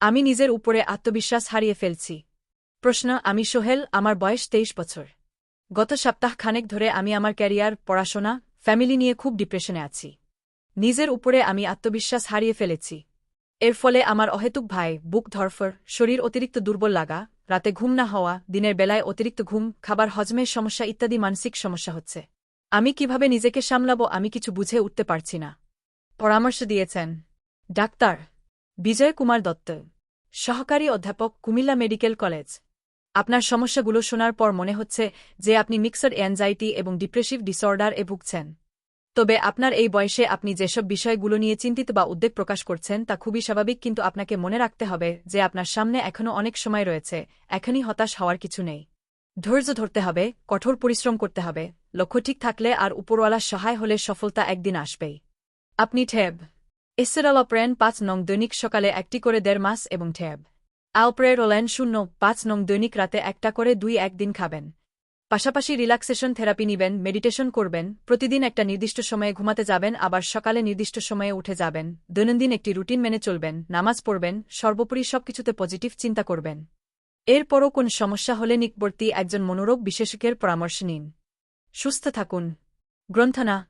আমি নিজের উপরে আত্মবিশ্বাস হারিয়ে ফেলছি। প্রশ্ন, আমি সোহেল, আমার বয়স তেইশ বছর। গত সপ্তাহ খানেক ধরে আমি আমার ক্যারিয়ার, পড়াশোনা, ফ্যামিলি নিয়ে খুব ডিপ্রেশনে আছি। নিজের উপরে আমি আত্মবিশ্বাস হারিয়ে ফেলেছি। এর ফলে আমার অহেতুক ভাই, বুক ধরফর শরীর অতিরিক্ত দুর্বল লাগা, রাতে ঘুম না হওয়া, দিনের বেলায় অতিরিক্ত ঘুম, খাবার হজমের সমস্যা ইত্যাদি মানসিক সমস্যা হচ্ছে। আমি কীভাবে নিজেকে সামলাবো আমি কিছু বুঝে উঠতে পারছি না। পরামর্শ দিয়েছেন। ডাক্তার বিজয় কুমার দত্ত, সহকারী অধ্যাপক কুমিল্লা মেডিকেল কলেজ। আপনার সমস্যাগুলো শোনার পর মনে হচ্ছে যে আপনি মিক্সড অ্যানজাইটি এবং ডিপ্রেসিভ ডিসঅর্ডার ভুগছেন। তবে আপনার এই বয়সে আপনি যেসব বিষয়গুলো নিয়ে চিন্তিত বা উদ্বেগ প্রকাশ করছেন তা খুবই স্বাভাবিক, কিন্তু আপনাকে মনে রাখতে হবে যে আপনার সামনে এখনও অনেক সময় রয়েছে, এখনই হতাশ হওয়ার কিছু নেই। ধৈর্য ধরতে হবে, কঠোর পরিশ্রম করতে হবে, লক্ষ্য ঠিক থাকলে আর উপরওয়ালার সহায় হলে সফলতা একদিন আসবেই। আপনি ঠেব এসেরালপ্রেন পাঁচ নং দৈনিক সকালে একটি করে দেড় মাস এবং ঠেব আলপ্রেরোলেন শূন্য, পাঁচ নং দৈনিক রাতে একটা করে দুই একদিন খাবেন। পাশাপাশি রিল্যাক্সেশন থেরাপি নিবেন, মেডিটেশন করবেন, প্রতিদিন একটা নির্দিষ্ট সময়ে ঘুমাতে যাবেন, আবার সকালে নির্দিষ্ট সময়ে উঠে যাবেন, দৈনন্দিন একটি রুটিন মেনে চলবেন, নামাজ পড়বেন, সর্বোপরি সবকিছুতে পজিটিভ চিন্তা করবেন। এরপরও কোন সমস্যা হলে নিকবর্তী একজন মনোরোগ বিশেষজ্ঞের পরামর্শ নিন। সুস্থ থাকুন। গ্রন্থনা